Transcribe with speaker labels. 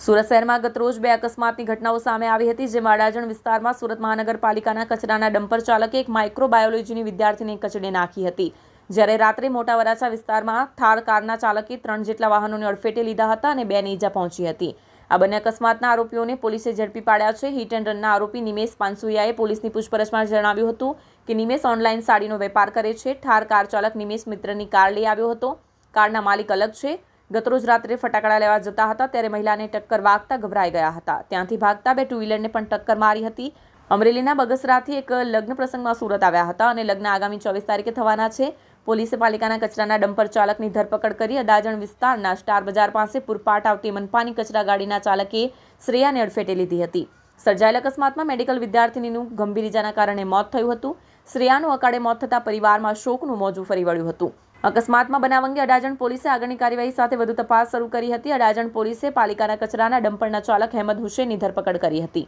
Speaker 1: સુરત શહેરમાં ગતરોજ બે અકસ્માતની ઘટનાઓ સામે આવી હતી જેમાં અડાજણ વિસ્તારમાં સુરત મહાનગરપાલિકાના કચરાના ડમ્પર ચાલકે એક માઇક્રોબાયોલોજીની વિદ્યાર્થીને કચડે નાખી હતી. જ્યારે રાત્રે મોટા વરાછા વિસ્તારમાં થાર કારના ચાલકે ત્રણ જેટલા વાહનોને અડફેટે લીધા હતા અને બેને ઈજા પહોંચી હતી. આ બંને અકસ્માતના આરોપીઓને પોલીસે ઝડપી પાડ્યા છે. હિટ એન્ડ રનના આરોપી નિમેશ પાનસુયાએ પોલીસની પૂછપરછમાં જણાવ્યું હતું કે નિમેશ ઓનલાઈન સાડીનો વેપાર કરે છે. ઠાર કાર ચાલક નિમેશ મિત્રની કાર લઈ આવ્યો હતો. કારના માલિક અલગ છે. ગતરોજ રાત્રે ફટાકડા લેવા જતા હતા ત્યારે મહિલાને ટક્કર વાગતા ગભરાઈ ગયા હતા. ત્યાંથી ભાગતા બે ટુ વ્હીલરને પણ ટક્કર મારી હતી. અમરેલીના બગસરાથી એક લગ્ન પ્રસંગમાં સુરત આવ્યા હતા અને લગ્ન આગામી ચોવીસ તારીખે થવાના છે. પોલીસે પાલિકાના કચરાના ડમ્પર ચાલકની ધરપકડ કરી અડાજણ વિસ્તારના સ્ટાર બજાર પાસે પૂરપાટ આવતી મનપાની કચરા ગાડીના ચાલકે શ્રેયાને અડફેટે લીધી હતી. સર્જાયેલ અકસ્માતમાં મેડિકલ વિદ્યાર્થીનીનું ગંભીર ઇજાના કારણે મોત થયું હતું. શ્રેયાનું અકાળે મોત થતાં પરિવારમાં શોકનું મોજું ફરી વળ્યું હતું. અકસ્માતમાં બનાવ અંગે અડાજણ પોલીસે આગળની કાર્યવાહી સાથે વધુ તપાસ શરૂ કરી હતી. અડાજણ પોલીસે પાલિકાના કચરાના ડમ્પરના ચાલક હેમદ હુસેનની ધરપકડ કરી હતી.